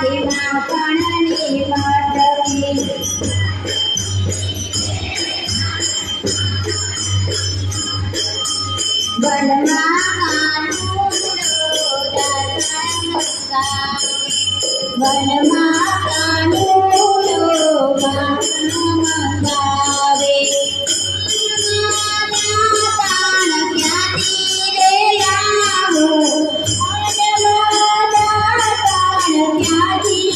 મારી માખણની મટકી વનમાં કાનુડો વનમાં કાનુડો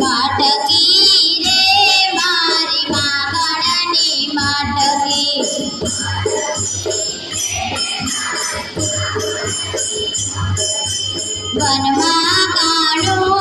માટકી રે મારી માગણની માટકી. વનમાં